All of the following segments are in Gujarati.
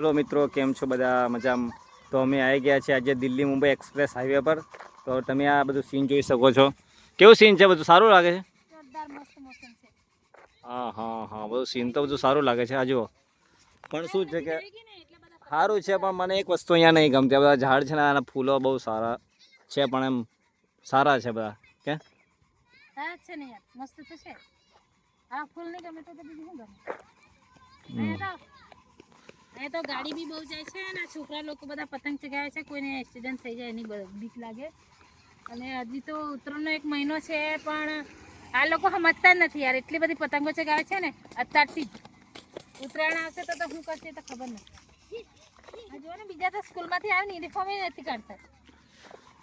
હેલો મિત્રો કેમ છો બધા? મજામાં? તો અમે આવી ગયા છીએ આજે દિલ્હી મુંબઈ એક્સપ્રેસ હાઈવે પર. તો તમે આ બધું સીન જોઈ શકો છો. કેવું સીન છે? બધું સારું લાગે છે? હા હા હા. બધું સીન તો બધું સારું લાગે છે. આ જુઓ. પણ શું છે કે સારું છે પણ મને એક વસ્તુ અહીંયા નહીં ગમતી. બધા ઝાડ છે ને આના ફૂલો બહુ સારા છે પણ એમ સારા છે બધા. કે? હા છે ને યાર. મસ્ત તો છે. આ ફૂલ નહીં ગમે તો બીજું શું ગમે. અહીંયા તો ગાડી બી બહુ જાય છે અને છોકરા લોકો બધા પતંગ ચગાવે છે, કોઈને એક્સિડન્ટ થઈ જાય એની બીક લાગે. અને હજી તો ઉત્તરાયણનો એક મહિનો છે, પણ આ લોકો સમજતા જ નથી યાર, એટલી બધી પતંગો ચગાવે છે ને, અત્યારથી જ. ઉત્તરાયણ આવશે તો શું કરશે તો ખબર નથી. આ ને, બીજા તો સ્કૂલમાંથી આવે ને યુનિફોર્મ નથી કાઢતા.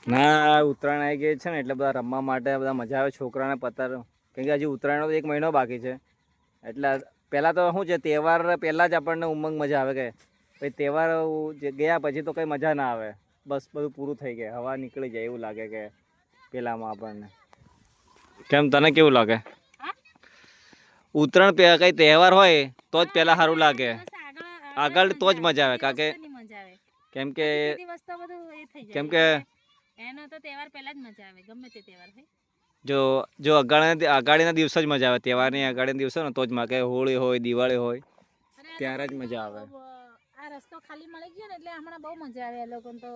ના ઉત્તરાયણ આવી ગઈ છે ને, એટલે બધા રમવા માટે બધા મજા આવે, છોકરાને પતંગ. કેમ કે હજી ઉત્તરાયણનો એક મહિનો બાકી છે. એટલે પહેલાં તો શું છે તહેવાર પહેલાં જ આપણને ઉમંગ મજા આવે કે ભાઈ તહેવાર ગયા પછી તો કંઈ મજા ના આવે. બસ બધું પૂરું થઈ ગયા. હવા નીકળી જાય એવું લાગે કે પેલામાં આપણને. કેમ તને કેવું લાગે? ઉત્તરાયણ કઈ કંઈ તહેવાર હોય તો જ પહેલાં સારું લાગે. આગળ તો જ મજા આવે, કારણ કે- કેમ કે પછી દિવસ તો બધું એ થઈ જાય. કેમ કે- એનો તો તહેવાર પહેલા જ મજા આવે ગમે તે તહેવાર હોય. જો જો અગાડીના અગાડીના દિવસો જ મજા આવે તહેવારની અગાડીના દિવસો ને તો જ માગે કે હોળી હોય દિવાળી હોય ત્યારે જ મજા આવે. આ રસ્તો ખાલી મળી ગયો ને એટલે હમણાં બહુ મજા આવે એ લોકોને તો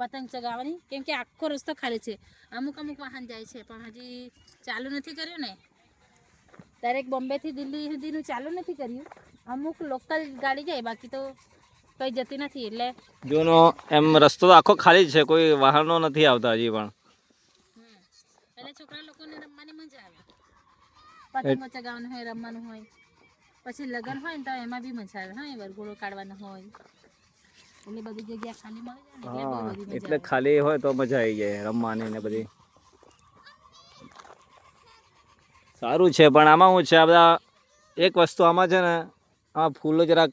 પતંગ ચગાવવાની કેમ કે આખો રસ્તો ખાલી છે અમુક અમુક વાહન જાય છે પણ હજી ચાલુ નથી કર્યું ને દરેક બોમ્બેથી દિલ્હી સુધીનું ચાલુ નથી કર્યું અમુક લોકલ ગાડી જાય બાકી તો કઈ જતી નથી એટલે જોનો એમ રસ્તો તો આખો ખાલી જ છે કોઈ વાહનો નથી આવતા હજી પણ. એટલે છોકરા લોકોને રમવાની મજા આવે. પતંગો ચગાવવાનું હોય રમવાનું હોય. પછી લગ્ન હોય ને તો એમાં બી મજા આવે હા વરઘોડો કાઢવાનો હોય. એટલે બધી જગ્યા ખાલી મળી જાય ને એટલે. ખાલી હોય તો મજા આવી જાય રમવાની ને બધી. સારું છે પણ આમાં શું છે આ બધા એક વસ્તુ આમાં છે ને આ ફૂલો જરાક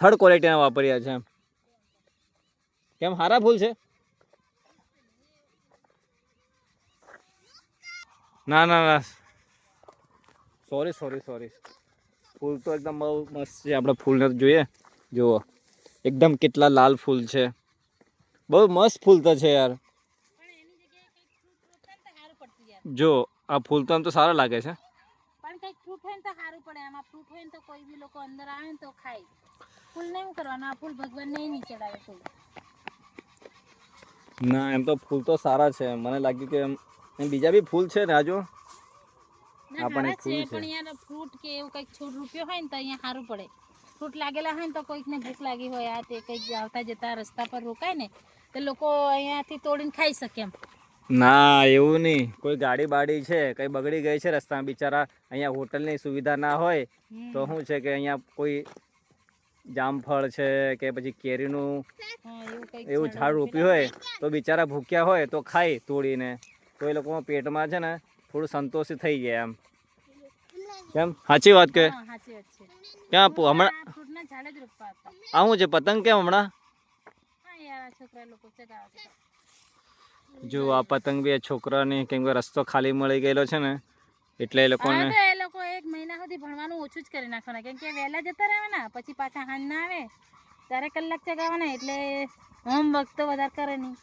થર્ડ ક્વોલિટીના વાપર્યા છે. કેમ સારા ફૂલ છે? ના ના ના. સોરી સોરી સોરી ફૂલ તો એકદમ બહુ મસ્ત છે આપણે ફૂલને તો જોઈએ. જુઓ. એકદમ કેટલા લાલ ફૂલ છે. બહુ મસ્ત ફૂલ તો છે યાર. પણ એની જગ્યાએ કંઈક ફ્રૂટ રોપે ને તો સારું પડતું યાર જો આ ફૂલ તો આમ તો સારા લાગે છે. પણ કંઈક ફ્રૂટ હોય તો સારું પડે. આમાં ફ્રૂટ હોય તો કોઈ બી લોકો અંદર આવે ને તો ખાય. ફૂલ નહીં કરવાનું આ ફૂલ ભગવાનને નહીં ચડાવે કોઈ ના એમ તો ફૂલ તો સારા છે. મને લાગ્યું કે એમ એમ બીજા બી ફૂલ છે ને આ જો ના આ પણ એક સારા છે ફૂલ છે. પણ યાર ફ્રૂટ કે એવું કંઈક છોડ રૂપિયો હોય ને તો અહીંયા સારું પડે. ફ્રૂટ લાગેલા હોય ને તો કોઈકને ભૂખ લાગી હોય આ તે કંઈક આવતા જતા રસ્તા પર રોકાય ને તો લોકો અહીંયાથી તોડીને ખાઈ શકે એમ. ના એવું નહીં. કોઈ ગાડી બાડી છે કઈ બગડી ગઈ છે રસ્તામાં બિચારા અહીંયા હોટલની સુવિધા ના હોય તો. શું છે કે અહીંયા કોઈ જામફળ છે કે પછી કેરીનું એવું ઝાડ ઝાડ રોપ્યું હોય. તો બિચારા ભૂખ્યા હોય તો ખાય તોડીને. તો એ પેટમાં છે ને થોડું સંતોષી થઈ ગયા એમ. કેમ? સાચી વાત કે. ક્યાં આપું હમણાં ફ્રૂટના- ફ્રૂટના ઝાડ જ રોપવા હતા. આ છે? પતંગ કેમ હમણાં? છોકરા જો આ પતંગ બી આ છોકરાની કેમ કે રસ્તો ખાલી મળી ગયેલો છે ને એટલે એ લોકો લોકોને એ લોકો એક મહિના સુધી ભણવાનું ઓછું જ કરી નાખવાના. કેમ કે વહેલા જતા રહેવાના પછી પાછા હાંજ ના આવે ત્યારે કલાક ચગાવવાના એટલે હોમવર્ક તો વધારે કરે નહીં.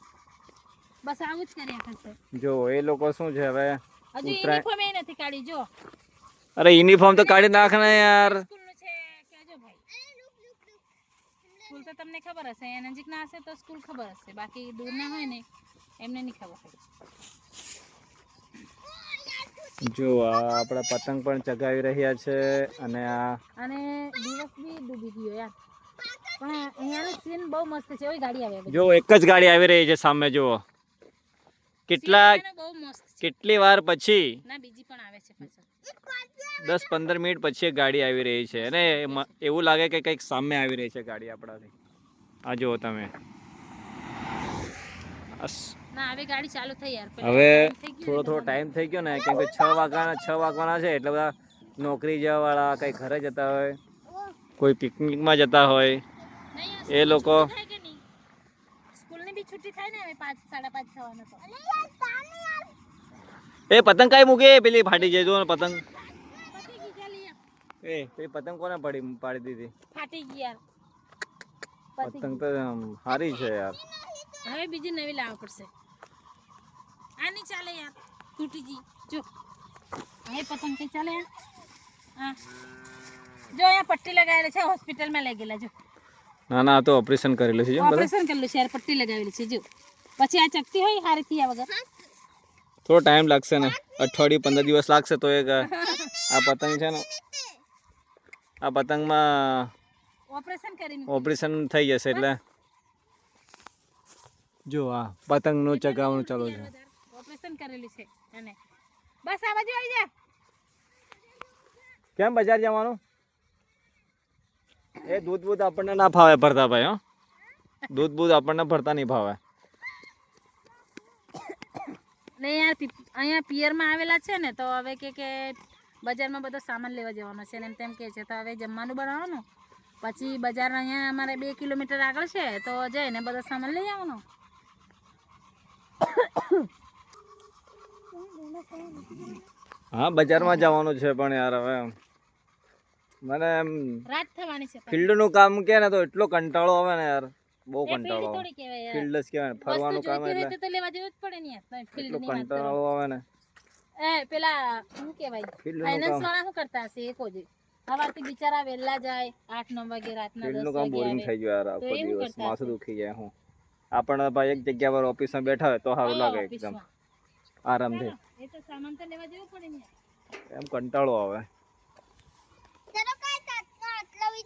બસ આવું જ કર્યા કરશે. જો એ લોકો શું છે હવે? હજુ યુનિફોર્મ એ નથી કાઢી જો. અરે યુનિફોર્મ તો કાઢી નાખ ને યાર. સ્કૂલ તો તમને ખબર હશે એ નજીક ના હશે તો સ્કૂલ ખબર હશે. બાકી દૂરના હોય ને એમને નહીં ખબર હોય. જો આપણા પતંગ પણ ચગાવી રહ્યા છે અને આ અને દિવસ બી ડૂબી ગયો યાર. પણ અહીંયાનું સીન બહુ મસ્ત છે. ઓય ગાડી આવે. જો એક જ ગાડી આવી રહી છે સામે જુઓ. કેટલા કેટલી વાર પછી? દસ પંદર મિનિટ પછી ગાડી આવી રહી છે અને એવું લાગે કે કંઈક સામે આવી રહી છે ગાડી આપણાથી. આ જુઓ તમે. હવે થોડો થોડો ટાઈમ થઈ ગયો ને કેમ કે છ વાગ્યાના છ વાગવાના છે એટલે બધા નોકરી જવાવાળા કંઈ ઘરે જતા હોય કોઈ પિકનિકમાં જતા હોય એ લોકો છુટ્ટી થાય કે નહીં? સ્કૂલની બી છુટ્ટી થાય ને હવે પાંચ સાડા પાંચ થવાનો તો એ પતંગ કાંઈ મૂકે પેલી ફાટી જાય જો ને પતંગ પતી ગઈ ચાલી આપ. એ તે પતંગ કોને પડી પાડી દીધી ફાટી ગઈ યાર પતી પતંગ તો આમ સારી છે યાર હવે બીજી નવી લાવવા પડશે આ નહીં ચાલે યાર તૂટી ગઈ જો હવે પતંગ કઈ ચાલે યાર હા જો અહીંયા પટ્ટી લગાવેલી છે હોસ્પિટલમાં લઈ ગયેલા જો ના ના તો ઓપરેશન કરેલું છે જો ઓપરેશન કરેલું છે યાર પટ્ટી લગાવેલી છે જો. પછી આ ચકતી હોય હારી થયા વગર થોડો ટાઈમ લાગશે ને. અઠવાડિયું પંદર દિવસ લાગશે તો એક આ પતંગ છે ને આ પતંગમાં ઓપરેશન કરીને. ઓપરેશન થઈ જશે એટલે. જો આ પતંગનું ચગાવવાનું ચાલુ છે. ઓપરેશન કરેલી છે અને બસ આ બાજુ આવી જા. કેમ બજાર જવાનું? એ દૂધ બૂધ આપણને ના ફાવે ભરતા ભાઈ હો. દૂધ બૂધ આપણને ભરતા નહીં ફાવે. ને યાર અહીંયા પિયરમાં આવેલા છે ને તો હવે કે કે બજારમાં બધો સામાન લેવા જવાનો છે ને એમ તેમ કે છે. તો હવે જમવાનું બનાવવાનું. પછી બજાર અહીંયા અમારે બે કિલોમીટર આગળ છે તો જઈને બધો સામાન લઈ આવવાનો. હા બજારમાં જવાનું છે પણ યાર હવે. મને એમ રાત થવાની છે ફિલ્ડનું કામ કે ને તો એટલો કંટાળો આવે ને યાર. બહુ કંટાળો. આવે ફિલ્ડ જ કહેવાય ફરવાનું કામ એટલે. તો લેવા જવું જ પડે ને યાર ફિલ્ડ કરો. કંટાળો આવે ને. એ પેલા શું કહેવાય? ફાઇનાન્સ વાળા શું કરતા હશે? એ કોજે સવારથી બિચારા વહેલા જાય આઠ નવ વાગે રાતના દસ ફિલ્ડનું કામ વાગે બોરિંગ થઈ ગયું યાર આખો દિવસ. માથું. દુખી જાય હું. આપણને ભાઈ એક જગ્યા પર ઓફિસમાં બેઠા હોય તો સારું લાગે એકદમ. આરામથી. એ તો સામાન તો લેવા જવું પડે ને એમ કંટાળો આવે.